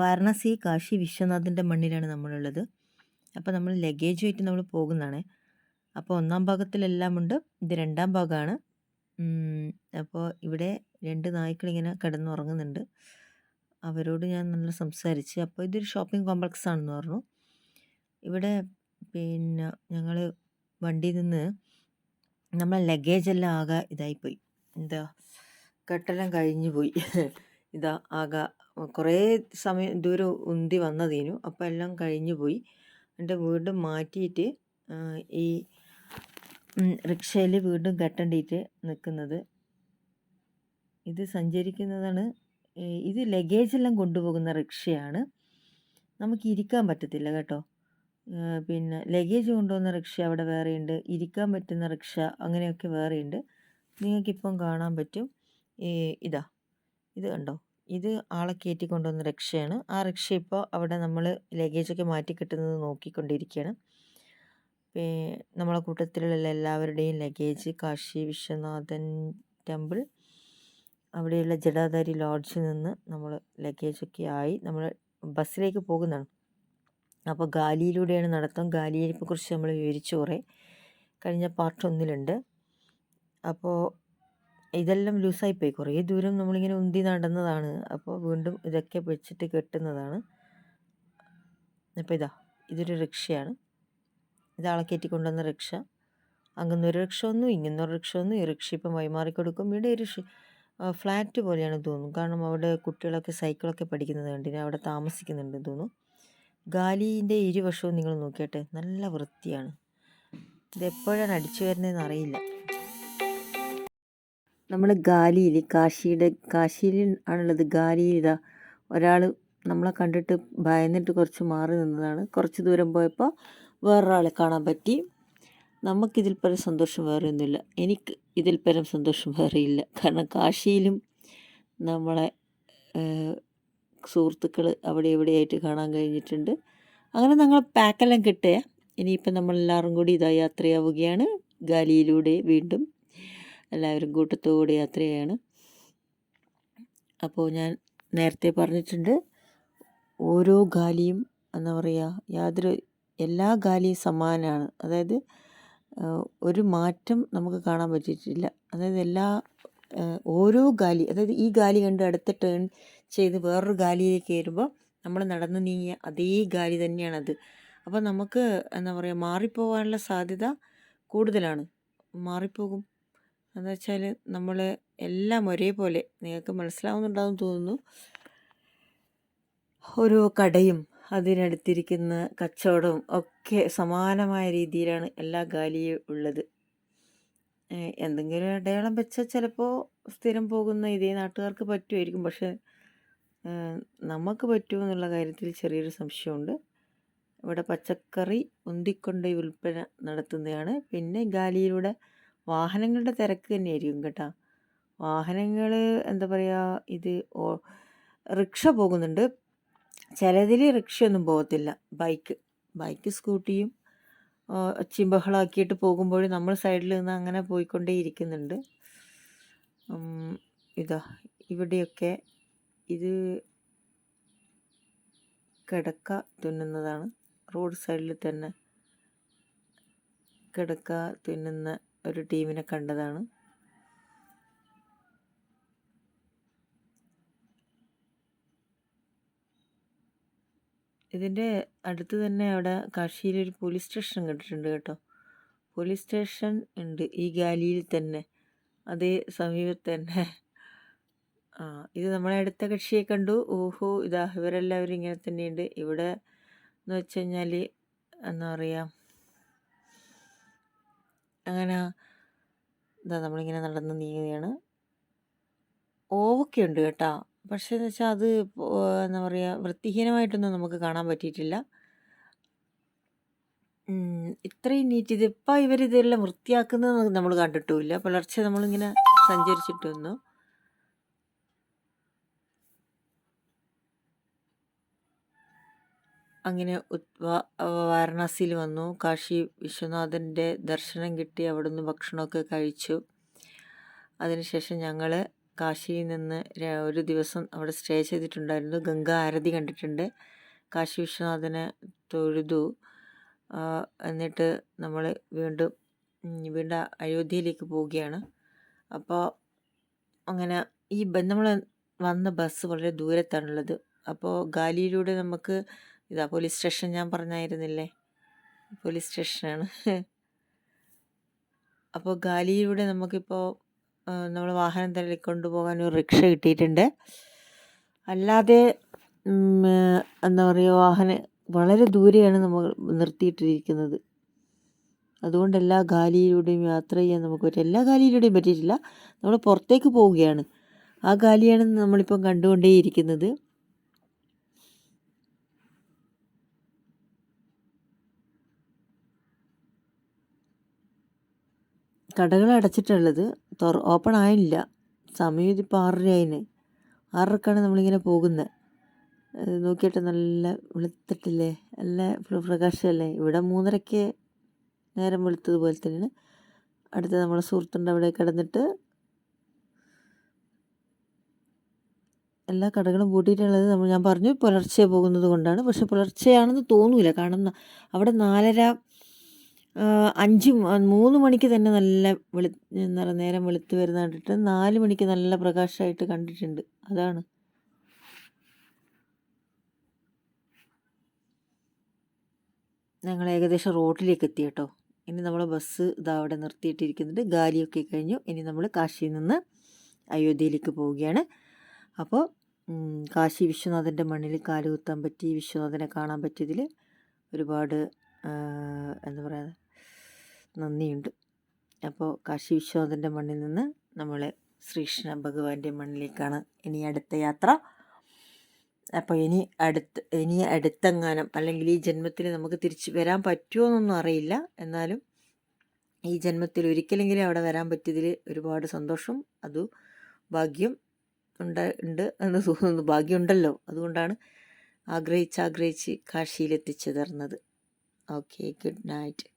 വാരണാസി കാശി വിശ്വനാഥിന്റെ മണ്ണിലാണ് നമ്മളുള്ളത്. അപ്പോൾ നമ്മൾ ലഗേജുമായിട്ട് നമ്മൾ പോകുന്നതാണ്. അപ്പോൾ ഒന്നാം ഭാഗത്തിലെല്ലാം ഉണ്ട്. ഇത് രണ്ടാം ഭാഗമാണ്. അപ്പോൾ ഇവിടെ രണ്ട് നായ്ക്കളിങ്ങനെ കിടന്നുറങ്ങുന്നുണ്ട്. അവരോട് ഞാൻ നല്ല സംസാരിച്ച് അപ്പോൾ ഇതൊരു ഷോപ്പിംഗ് കോംപ്ലക്സ് ആണെന്ന് പറഞ്ഞു. ഇവിടെ പിന്നെ ഞങ്ങൾ വണ്ടിയിൽ നിന്ന് നമ്മളെ ലഗേജെല്ലാം ആകെ ഇതായിപ്പോയി. എന്താ കെട്ടെല്ലാം കഴിഞ്ഞു പോയി ഇതാ ആകെ കുറേ സമയം ദൂരം ഉന്തി വന്നതിനു. അപ്പോൾ എല്ലാം കഴിഞ്ഞു പോയി. എന്നിട്ട് വീണ്ടും മാറ്റിയിട്ട് ഈ റിക്ഷയിൽ വീണ്ടും കെട്ടേണ്ടിയിട്ട് നിൽക്കുന്നത് ഇത് സഞ്ചരിക്കുന്നതാണ് ഇത് ലഗേജ് എല്ലാം കൊണ്ടുപോകുന്ന റിക്ഷയാണ്. നമുക്ക് ഇരിക്കാൻ പറ്റത്തില്ല കേട്ടോ. പിന്നെ ലഗേജ് കൊണ്ടുപോകുന്ന റിക്ഷ അവിടെ വേറെയുണ്ട്. ഇരിക്കാൻ പറ്റുന്ന റിക്ഷ അങ്ങനെയൊക്കെ വേറെയുണ്ട്. നിങ്ങൾക്കിപ്പം കാണാൻ പറ്റും. ഇതാ. ഇത് കണ്ടോ? ഇത് ആളെ കയറ്റി കൊണ്ടുവന്ന റിക്ഷയാണ് ആ റിക്ഷ ഇപ്പോൾ അവിടെ നമ്മൾ ലഗേജൊക്കെ മാറ്റി കിട്ടുന്നത് നോക്കിക്കൊണ്ടിരിക്കുകയാണ് നമ്മളെ കൂട്ടത്തിലുള്ള എല്ലാവരുടെയും ലഗേജ് കാശി വിശ്വനാഥൻ ടെമ്പിൾ അവിടെയുള്ള ജഡാധാരി ലോഡ്ജിൽ നിന്ന് നമ്മൾ ലഗേജൊക്കെ ആയി നമ്മൾ ബസ്സിലേക്ക് പോകുന്നതാണ്. അപ്പോൾ ഗാലിയിലൂടെയാണ് നടത്തം. കുറിച്ച് നമ്മൾ വിവരിച്ചു കുറേ. കഴിഞ്ഞ പാർട്ട് ഒന്നിലുണ്ട്. അപ്പോൾ ഇതെല്ലാം ലൂസായിപ്പോയി. കുറേ ദൂരം നമ്മളിങ്ങനെ ഉന്തി നടന്നതാണ്. അപ്പോൾ വീണ്ടും ഇതൊക്കെ വെച്ചിട്ട് കെട്ടുന്നതാണ്. അപ്പോൾ ഇതാ ഇതൊരു റിക്ഷയാണ്. ഇതാളെ കയറ്റി കൊണ്ടുവന്ന റിക്ഷ അങ്ങനൊരു റിക്ഷ ഒന്നും ഇങ്ങനൊരു റിക്ഷ ഒന്നും ഈ റിക്ഷ ഇപ്പം വൈമാറി കൊടുക്കും ഇവിടെ ഒരു ഫ്ലാറ്റ് പോലെയാണ് തോന്നുന്നു. കാരണം അവിടെ കുട്ടികളൊക്കെ സൈക്കിളൊക്കെ പഠിക്കുന്നത് കണ്ടിന് അവിടെ താമസിക്കുന്നുണ്ട് തോന്നുന്നു. ഗാലീന്റെ ഇരുവശവും നിങ്ങൾ നോക്കിയാട്ടെ. നല്ല വൃത്തിയാണ്. ഇതെപ്പോഴാണ് അടിച്ചു വരുന്നതെന്ന് അറിയില്ല. നമ്മൾ ഗാലിയിൽ കാശിയുടെ കാശിയിൽ ആണുള്ളത് ഗാലിയിൽ ഇതാ ഒരാൾ നമ്മളെ കണ്ടിട്ട് ഭയന്നിട്ട് കുറച്ച് മാറി നിന്നതാണ്. കുറച്ച് ദൂരം പോയപ്പോൾ വേറൊരാളെ കാണാൻ പറ്റി. നമുക്കിതിൽ പരം സന്തോഷം വേറെ ഒന്നുമില്ല. എനിക്ക് ഇതിൽ പരം സന്തോഷം വേറെ ഇല്ല. കാരണം കാശിയിലും നമ്മളെ സുഹൃത്തുക്കൾ അവിടെ എവിടെയായിട്ട് കാണാൻ കഴിഞ്ഞിട്ടുണ്ട്. അങ്ങനെ ഞങ്ങൾ പാക്കെല്ലാം കിട്ടിയ. ഇനിയിപ്പം നമ്മളെല്ലാവരും കൂടി ഇതാ യാത്രയാവുകയാണ്. ഗാലിയിലൂടെ വീണ്ടും എല്ലാവരും കൂട്ടത്തോടെ യാത്രയാണ്. അപ്പോൾ ഞാൻ നേരത്തെ പറഞ്ഞിട്ടുണ്ട് ഓരോ ഗാലിയും എന്താ പറയുക യാതൊരു എല്ലാ ഗാലിയും സമാനമാണ് അതായത് ഒരു മാറ്റം നമുക്ക് കാണാൻ പറ്റിയിട്ടില്ല. അതായത് എല്ലാ ഓരോ ഗാലി അതായത് ഈ ഗാലി കണ്ട് അടുത്ത ടേൺ ചെയ്ത് വേറൊരു ഗാലിയിലേക്ക് കയറുമ്പോൾ നമ്മൾ നടന്നു നീങ്ങിയ അതേ ഗാലി തന്നെയാണത്. അപ്പോൾ നമുക്ക് എന്താ പറയുക മാറിപ്പോകാനുള്ള സാധ്യത കൂടുതലാണ്. മാറിപ്പോകും. എന്ന് വെച്ചാൽ നമ്മൾ എല്ലാം ഒരേപോലെ നിങ്ങൾക്ക് മനസ്സിലാവുന്നുണ്ടാവും തോന്നുന്നു. ഓരോ കടയും അതിനടുത്തിരിക്കുന്ന കച്ചവടവും ഒക്കെ സമാനമായ രീതിയിലാണ് എല്ലാ ഗാലിയും ഉള്ളത്. എന്തെങ്കിലും അടയാളം വെച്ചാൽ ചിലപ്പോൾ സ്ഥിരം പോകുന്ന ഇതേ നാട്ടുകാർക്ക് പറ്റുമായിരിക്കും പക്ഷേ നമുക്ക് പറ്റുമോ എന്നുള്ള കാര്യത്തിൽ ചെറിയൊരു സംശയമുണ്ട്. ഇവിടെ പച്ചക്കറി ഉന്തിക്കൊണ്ട് വിൽപ്പന നടത്തുന്നതാണ് പിന്നെ ഗാലിയിലൂടെ വാഹനങ്ങളുടെ തിരക്ക് തന്നെയായിരിക്കും കേട്ടോ. വാഹനങ്ങൾ എന്താ പറയുക ഇത് റിക്ഷ പോകുന്നുണ്ട്. ചിലതിൽ റിക്ഷയൊന്നും പോകത്തില്ല. ബൈക്ക് ബൈക്ക് സ്കൂട്ടിയും ചിമ്പഹളാക്കിയിട്ട് പോകുമ്പോൾ നമ്മൾ സൈഡിൽ നിന്ന് അങ്ങനെ പോയിക്കൊണ്ടേ ഇരിക്കുന്നുണ്ട്. ഇതാ ഇവിടെയൊക്കെ ഇത് കിടക്ക തുന്നുന്നതാണ്. റോഡ് സൈഡിൽ തന്നെ കിടക്ക തുന്നുന്ന ഒരു ടീമിനെ കണ്ടതാണ്. ഇതിന്റെ അടുത്ത് തന്നെ അവിടെ കാശിയിൽ ഒരു പോലീസ് സ്റ്റേഷൻ കണ്ടിട്ടുണ്ട് കേട്ടോ. പോലീസ് സ്റ്റേഷൻ ഉണ്ട് ഈ ഗാലിയിൽ തന്നെ. അതേ സമീപത്ത് തന്നെ. ആ ഇത് നമ്മളെ അടുത്ത കക്ഷിയെ കണ്ടു. ഓഹോ ഇതാ ഇവരെല്ലാവരും ഇങ്ങനെ തന്നെയുണ്ട്. ഇവിടെ എന്ന് വെച്ച് കഴിഞ്ഞാൽ എന്താ പറയുക അങ്ങനെ എന്താ നമ്മളിങ്ങനെ നടന്ന് നീങ്ങുകയാണ്. ഓവൊക്കെ ഉണ്ട് കേട്ടോ. പക്ഷേ എന്ന് വെച്ചാൽ അത് എന്താ പറയുക വൃത്തിഹീനമായിട്ടൊന്നും നമുക്ക് കാണാൻ പറ്റിയിട്ടില്ല. ഇത്രയും നീറ്റ് ഇതിപ്പോൾ ഇവരിതെല്ലാം വൃത്തിയാക്കുന്നത് നമ്മൾ കണ്ടിട്ടുമില്ല. പുലർച്ചെ നമ്മളിങ്ങനെ സഞ്ചരിച്ചിട്ട് വന്നു അങ്ങനെ വാരണാസിയിൽ വന്നു. കാശി വിശ്വനാഥന്റെ ദർശനം കിട്ടി. അവിടുന്ന് ഭക്ഷണമൊക്കെ കഴിച്ചു. അതിനുശേഷം ഞങ്ങൾ കാശിയിൽ നിന്ന് ഒരു ദിവസം അവിടെ സ്റ്റേ ചെയ്തിട്ടുണ്ടായിരുന്നു. ഗംഗ ആരതി കണ്ടിട്ടുണ്ട്. കാശി വിശ്വനാഥനെ തൊഴുതു. എന്നിട്ട് നമ്മൾ വീണ്ടും വീണ്ടും അയോധ്യയിലേക്ക് പോവുകയാണ്. അപ്പോൾ അങ്ങനെ ഈ നമ്മൾ വന്ന ബസ് വളരെ ദൂരത്താണുള്ളത്. അപ്പോൾ ഗാലിയിലൂടെ നമുക്ക് ഇതാ പോലീസ് സ്റ്റേഷൻ ഞാൻ പറഞ്ഞായിരുന്നില്ലേ? പോലീസ് സ്റ്റേഷനാണ് അപ്പോൾ ഗാലിയിലൂടെ നമുക്കിപ്പോൾ നമ്മൾ വാഹനം തള്ളി കൊണ്ടുപോകാൻ ഒരു റിക്ഷ കിട്ടിയിട്ടുണ്ട്. അല്ലാതെ എന്താ പറയുക വാഹനം വളരെ ദൂരെയാണ് നമ്മൾ നിർത്തിയിട്ടിരിക്കുന്നത്. അതുകൊണ്ട് എല്ലാ ഗാലിയിലൂടെയും യാത്ര ചെയ്യാൻ നമുക്ക് പറ്റും എല്ലാ ഗാലിയിലൂടെയും പറ്റിയിട്ടില്ല. നമ്മൾ പുറത്തേക്ക് പോവുകയാണ്. ആ ഗാലിയാണ് നമ്മളിപ്പം കണ്ടുകൊണ്ടേയിരിക്കുന്നത്. കടകൾ അടച്ചിട്ടുള്ളത് തുറ ഓപ്പൺ ആയില്ല. സമയം ഇതിപ്പോൾ ആറര ആയിന് ആറരക്കാണ് നമ്മളിങ്ങനെ പോകുന്നത് നോക്കിയിട്ട് നല്ല വെളുത്തിട്ടില്ലേ? നല്ല പ്രകാശമല്ലേ? ഇവിടെ മൂന്നരയ്ക്ക് നേരം വെളുത്തതുപോലെ തന്നെയാണ്. അടുത്ത നമ്മളെ സുഹൃത്തുണ്ട് അവിടെ കിടന്നിട്ട് എല്ലാ കടകളും പൂട്ടിയിട്ടുള്ളത് നമ്മൾ ഞാൻ പറഞ്ഞു പുലർച്ചെ പോകുന്നത് കൊണ്ടാണ്. പക്ഷെ പുലർച്ചെയാണെന്ന് തോന്നൂല. കാരണം അവിടെ നാലര അഞ്ച് മൂന്ന് മണിക്ക് തന്നെ നല്ല വെളു എന്താ നേരം വെളുത്ത് വരുന്ന കണ്ടിട്ട് നാല് മണിക്ക് നല്ല പ്രകാശമായിട്ട് കണ്ടിട്ടുണ്ട്. അതാണ്. ഞങ്ങൾ ഏകദേശം റോഡിലേക്ക് എത്തി കേട്ടോ. ഇനി നമ്മൾ ബസ് ഇതാ അവിടെ നിർത്തിയിട്ടിരിക്കുന്നുണ്ട്. ഗാലിയൊക്കെ കഴിഞ്ഞു. ഇനി നമ്മൾ കാശിയിൽ നിന്ന് അയോധ്യയിലേക്ക് പോവുകയാണ്. അപ്പോൾ കാശി വിശ്വനാഥന്റെ മണ്ണിൽ കാലുകുത്താൻ പറ്റി വിശ്വനാഥനെ കാണാൻ പറ്റിയതിൽ ഒരുപാട് എന്താ പറയുക നന്ദിയുണ്ട്. അപ്പോൾ കാശി വിശ്വനാഥന്റെ മണ്ണിൽ നിന്ന് നമ്മൾ ശ്രീകൃഷ്ണ ഭഗവാന്റെ മണ്ണിലേക്കാണ് ഇനി അടുത്ത യാത്ര. അപ്പോൾ ഇനി അടുത്ത് ഇനി അടുത്തെങ്ങാനും അല്ലെങ്കിൽ ഈ ജന്മത്തിൽ നമുക്ക് തിരിച്ച് വരാൻ പറ്റുമോ എന്നൊന്നും അറിയില്ല. എന്നാലും ഈ ജന്മത്തിൽ ഒരിക്കലെങ്കിലും അവിടെ വരാൻ പറ്റിയതിൽ ഒരുപാട് സന്തോഷം അതു ഭാഗ്യം ഉണ്ട് ഉണ്ട് എന്ന് തോന്നുന്നു. ഭാഗ്യമുണ്ടല്ലോ. അതുകൊണ്ടാണ് ആഗ്രഹിച്ച് ആഗ്രഹിച്ച് കാശിയിൽ എത്തിച്ചേർന്നത് ഓക്കെ ഗുഡ് നൈറ്റ്.